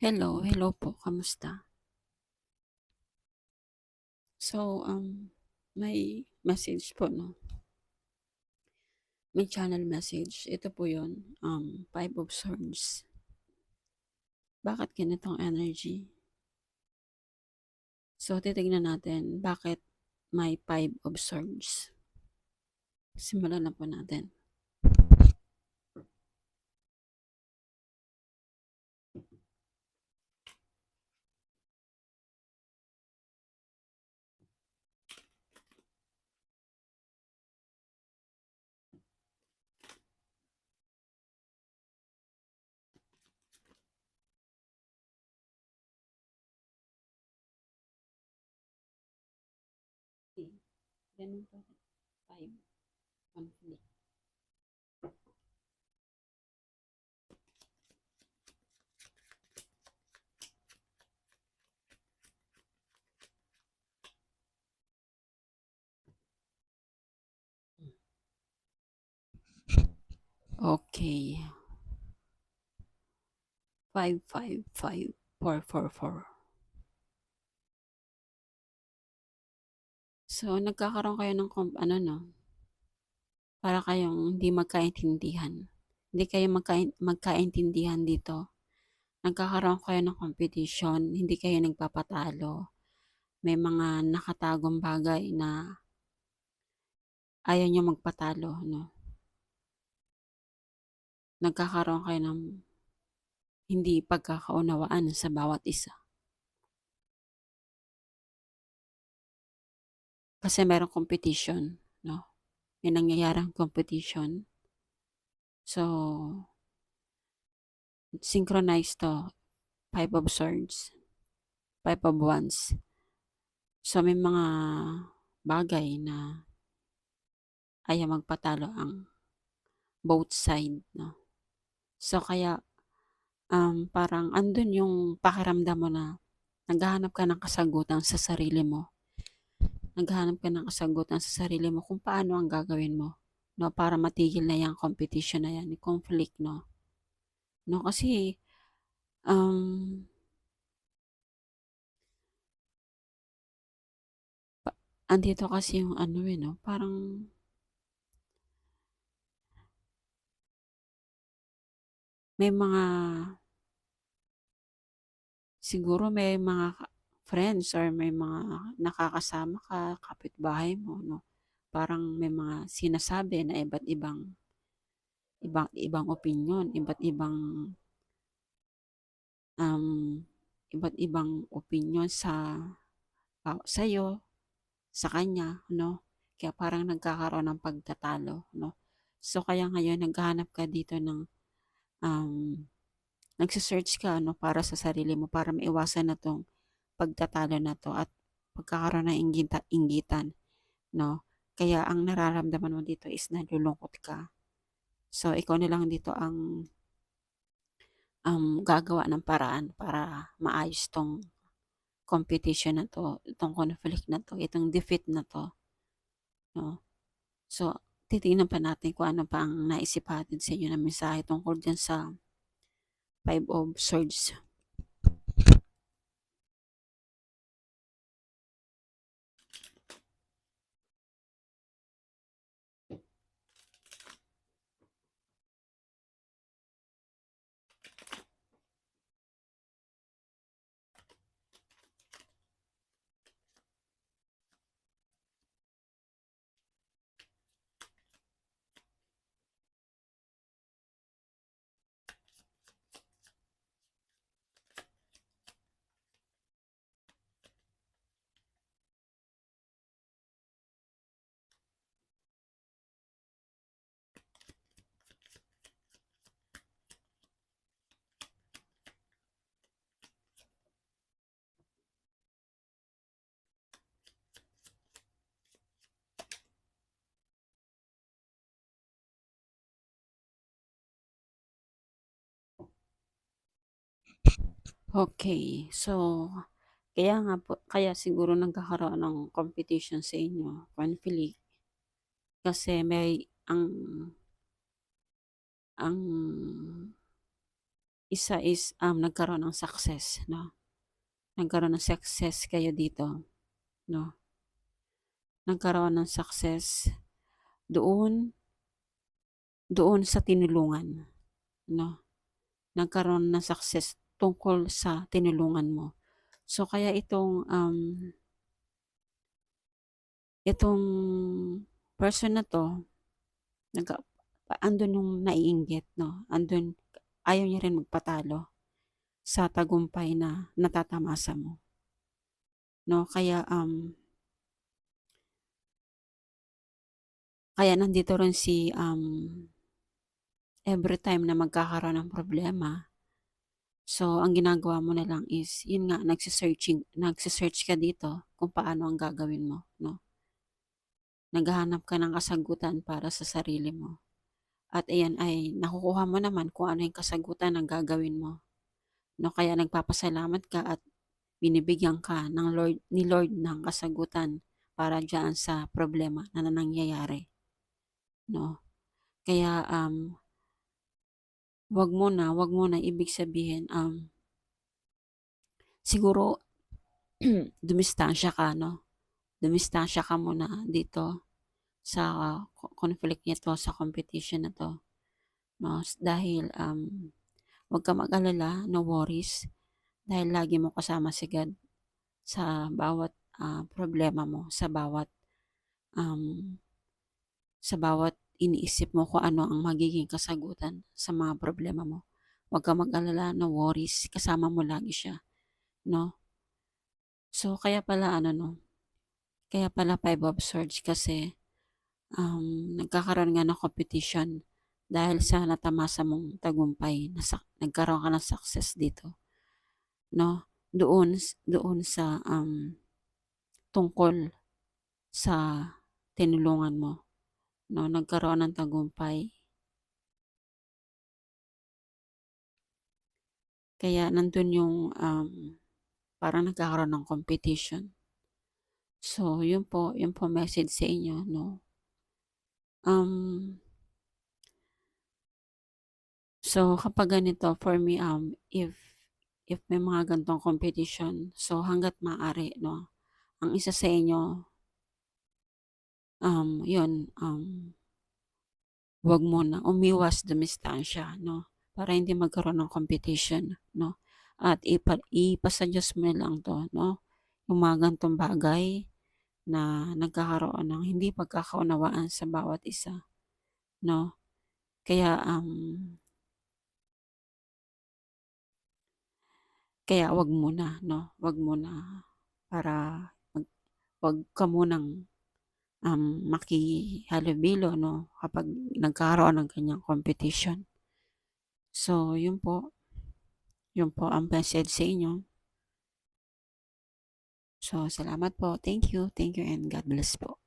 Hello, hello po, kamusta? So, um, may message po, no? May channel message. Ito po yun, um, Five of Swords. Bakit ganitong energy? So, titignan natin bakit may Five of Swords. Simulan na po natin. Po. Five. Conflict. Okay. Five, five, five, four, four, four. So, nagkakaroon kayo ng, ano no, para kayong hindi magkaintindihan. Hindi kayo magka- magkaintindihan dito. Nagkakaroon kayo ng competition, hindi kayo nagpapatalo. May mga nakatagong bagay na ayaw nyo magpatalo, no? Nagkakaroon kayo ng hindi pagkakaunawaan sa bawat isa. Kasi merong competition, no? May nangyayaring competition. So, synchronized to. Five of Swords. Five of Wands. So, may mga bagay na ayaw magpatalo ang both side, no? So, kaya, um, parang andun yung pakiramdam mo na naghahanap ka ng kasagutan sa sarili mo naghahanap ka ng kasagutan sa sarili mo kung paano ang gagawin mo no para matigil na yung competition na yan, yung conflict no. No kasi um pa, andito kasi yung ano eh no, parang may mga siguro may mga friends or may mga nakakasama ka, kapitbahay mo, no? Parang may mga sinasabi na iba't ibang ibang ibang opinion, iba't ibang um, iba't ibang opinion sa uh, sa iyo, sa kanya, no? Kaya parang nagkakaroon ng pagtatalo, no? So kaya ngayon naghahanap ka dito ng um, nagse-search ka no para sa sarili mo para maiwasan na tong pagtatalo na to at pagkakaroon ng inggita, inggitan, no? Kaya ang nararamdaman mo dito is nalulungkot ka. So, ikaw na lang dito ang um, gagawa ng paraan para maayos tong competition na to, itong conflict na to, itong defeat na to. No? So, titingnan pa natin kung ano pa ang naisip natin sa inyo na mensahe tungkol dyan sa Five of Swords. Okay, so kaya nga po, kaya siguro nagkakaroon ng competition sa inyo, conflict. Kasi may ang ang isa is, um, nagkaroon ng success 'no, nagkaroon ng success kayo dito 'no. Nagkaroon ng success doon doon sa tinulungan 'no, nagkaroon ng success tungkol sa tinulungan mo. So kaya itong, um itong person na 'to, nagka andun yung naiinggit 'no, andun ayaw niya rin magpatalo sa tagumpay na natatamasa mo. 'No, kaya, um kaya nandito rin si, um everytime na magkakaroon ng problema, so ang ginagawa mo na lang is yun nga nagse-searching nagse-search ka dito kung paano ang gagawin mo 'no. Naghahanap ka ng kasagutan para sa sarili mo at ayan ay nakukuha mo naman kung ano yung kasagutan ng gagawin mo 'no, kaya nagpapasalamat ka at binibigyan ka ng Lord ni Lord ng kasagutan para diyaan sa problema na nangyayari 'no. Kaya, um wag mo na, wag mo na ibig sabihin, um siguro dumistansya ka 'no, dumistansya ka muna dito sa conflict nito, sa competition na 'to 'no, dahil, um, wag kang mag-alala, no worries, dahil lagi mong kasama si God sa bawat, ah, problema mo, sa bawat, um, sa bawat iniisip mo kung ano ang magiging kasagutan sa mga problema mo. Wag kang mag-alala, no worries, kasama mo lagi siya 'no. So kaya pala ano 'no, kaya pala Five of Swords kasi, um, nagkakaroon nga ng competition dahil sa natamasa mong tagumpay na sak nagkaroon ka ng success dito 'no, doon doon sa, um, tungkol sa tinulungan mo 'no, nagkaroon ng tagumpay. Kaya nandun yung, um, parang nagkakaroon ng competition. So yun po, yun po message sa inyo 'no. Um So kapag ganito for me, um, if if may mga ganitong competition, so hangga't maaari 'no, ang isa sa inyo um, yun, um, wag muna, umiwas, dumistansya 'no, para hindi magkaroon ng competition 'no, at ipa ipasa Diyos mo na lang 'to 'no, yung mga ganitong bagay na nagkakaroon ng hindi pagkakaunawaan sa bawat isa 'no. Kaya, um kaya wag muna 'no, wag muna para mag wag ka munang, um, makihalubilo 'no, kapag nagkakaroon ng ganyang competition. So yun po, yun po ang message sa inyo. So salamat po, thank you, thank you and God bless po.